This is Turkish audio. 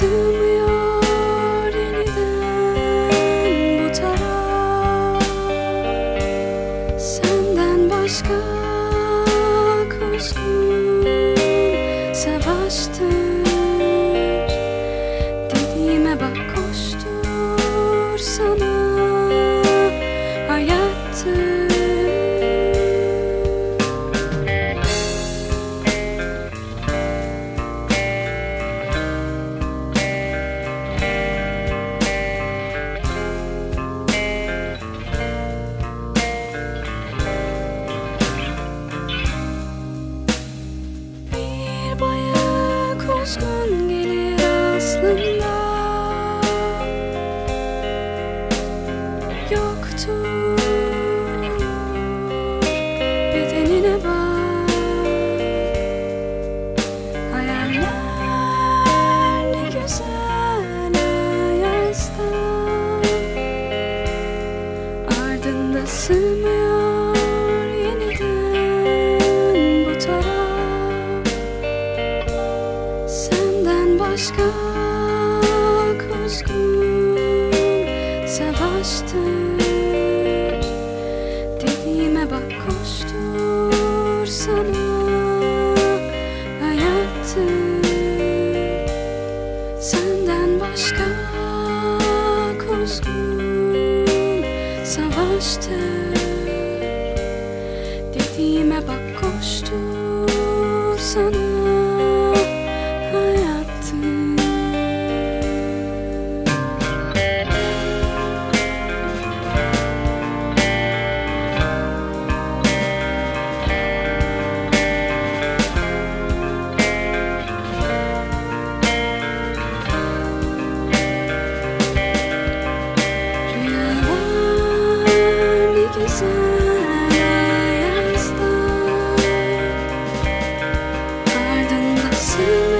Sığmıyor yeniden bu taraf. Senden başka kusur savaştım. Yoktur bedenine bak. Hayaller ne güzel ayazda Ardında sığmıyor yeniden bu taraf. Senden başka kuzgun savaştır Dediğime bak koştur sana hayattır Senden başka kuzgun savaştır. Dediğime bak koştur sana güzel yasta Ardında sevmek